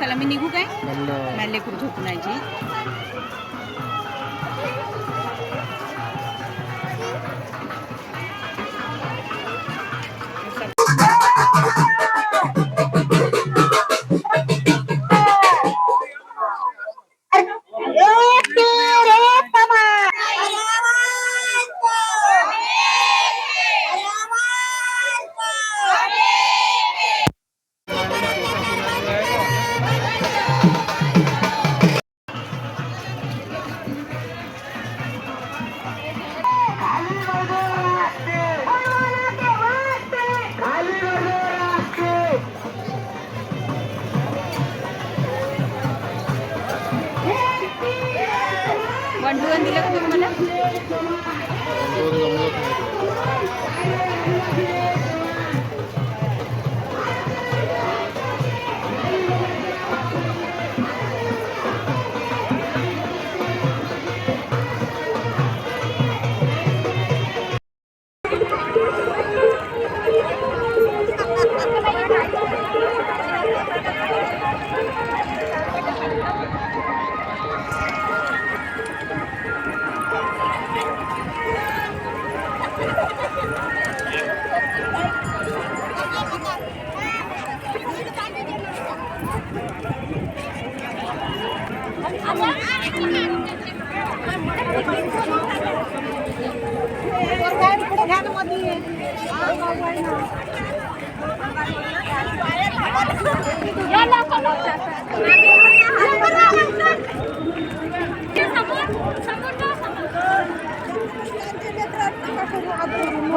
चला मी निघू काय? मॅले खूप झोपून टू Ya la conoces.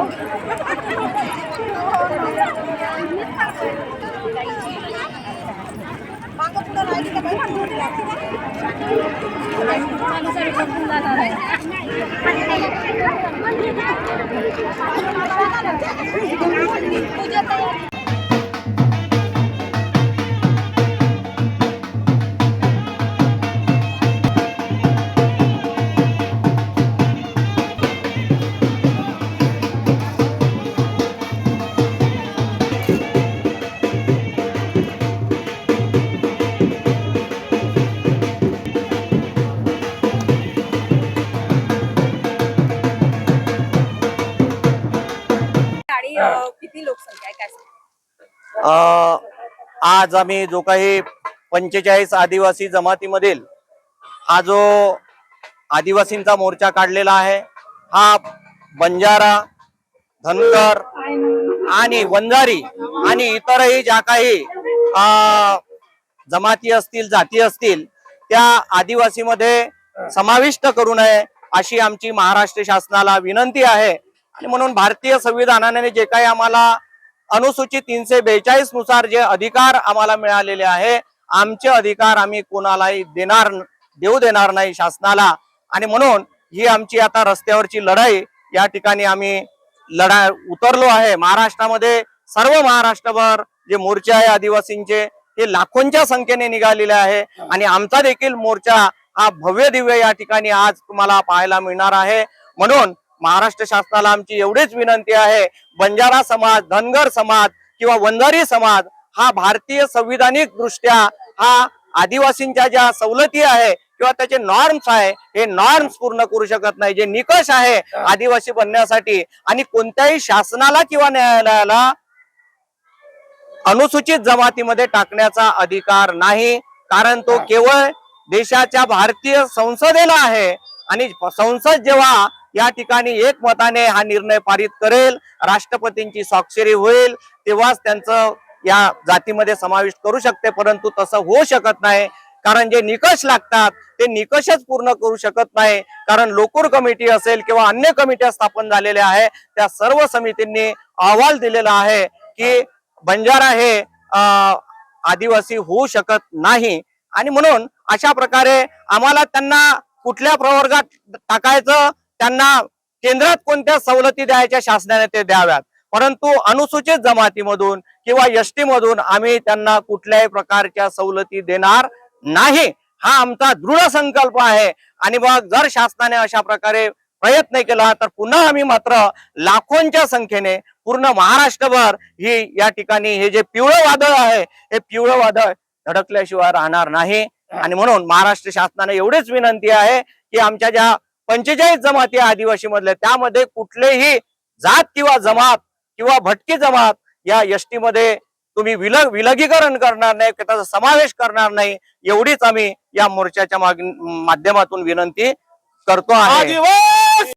तुम्ही किती काय आज आम्ही जो काही पंचेचाळीस आदिवासी जमातीमधील हा जो आदिवासींचा मोर्चा काढलेला आहे हा बंजारा धनगर आणि वंजारी आणि इतरही ज्या काही अ, जमाती असतील जाती असतील त्या आदिवासीमध्ये समाविष्ट करू नये अशी आमची महाराष्ट्र शासनाला विनंती आहे. आणि म्हणून भारतीय संविधानाने जे काही आम्हाला अनुसूचित तीनशे बेचाळीसनुसार जे अधिकार आम्हाला मिळालेले आहे आमचे अधिकार आम्ही कोणालाही देणार देऊ देणार नाही शासनाला. आणि म्हणून ही आमची आता रस्त्यावरची लढाई या ठिकाणी आम्ही लढा उतरलो आहे. महाराष्ट्रामध्ये सर्व महाराष्ट्रभर जे मोर्चे आहे आदिवासींचे हे लाखोंच्या संख्येने निघालेले आहे. आणि आमचा देखील मोर्चा हा भव्य दिव्य या ठिकाणी आज तुम्हाला पाहायला मिळणार आहे. म्हणून महाराष्ट्र शासनाला आमची एवढीच विनंती आहे. बंजारा समाज धनगर समाज किंवा वंजारी समाज हा भारतीय संविधानिक दृष्ट्या हा आदिवासींच्या ज्या सवलती आहे किंवा त्याचे नॉर्म्स आहे हे नॉर्म्स पूर्ण करू शकत नाही. जे निकष आहे आदिवासी बनण्यासाठी आणि कोणत्याही शासनाला किंवा न्यायालयाला अनुसूचित जमातीमध्ये टाकण्याचा अधिकार नाही. कारण तो केवळ देशाच्या भारतीय संसदेला आहे आणि संसद जेव्हा या ठिकाणी एकमताने हा निर्णय पारित करेल. राष्ट्रपतींची स्वाक्षरी होईल. तेव्हाच त्यांचं या जातीमध्ये समाविष्ट करू शकते. परंतु तसं होऊ शकत नाही. कारण जे निकष लागतात ते निकषच पूर्ण करू शकत नाही. कारण लोकूर कमिटी असेल किंवा अन्य कमिट्या स्थापन झालेल्या आहे त्या सर्व समितींनी अहवाल दिलेला आहे की बंजारा हे अं, आदिवासी होऊ शकत नाही. आणि म्हणून अशा प्रकारे आम्हाला त्यांना कुठल्या प्रवर्गात टाकायचं त्यांना केंद्रात कोणत्या सवलती द्यायच्या शासनाने ते द्याव्यात. परंतु अनुसूचित जमातीमधून किंवा एसटी मधून आम्ही त्यांना कुठल्याही प्रकारच्या सवलती देणार नाही. हा आमचा दृढ संकल्प आहे. आणि मग जर शासनाने अशा प्रकारे प्रयत्न केला तर पुन्हा आम्ही मात्र लाखोंच्या संख्येने पूर्ण महाराष्ट्रभर ही या ठिकाणी हे जे पिवळं वादळ आहे हे पिवळं वादळ धडकल्याशिवाय राहणार नाही. आणि म्हणून महाराष्ट्र शासनाने एवढीच विनंती आहे की आमच्या ज्या पंचेचाळीस जमाती आदिवासी मधल्या त्यामध्ये कुठलेही जात किंवा जमात किंवा भटकी जमात या एसटी मध्ये तुम्ही विलग विलगीकरण करणार नाही की त्याचा समावेश करणार नाही एवढीच आम्ही या मोर्चाच्या माग- माध्यमातून विनंती करतो आहे.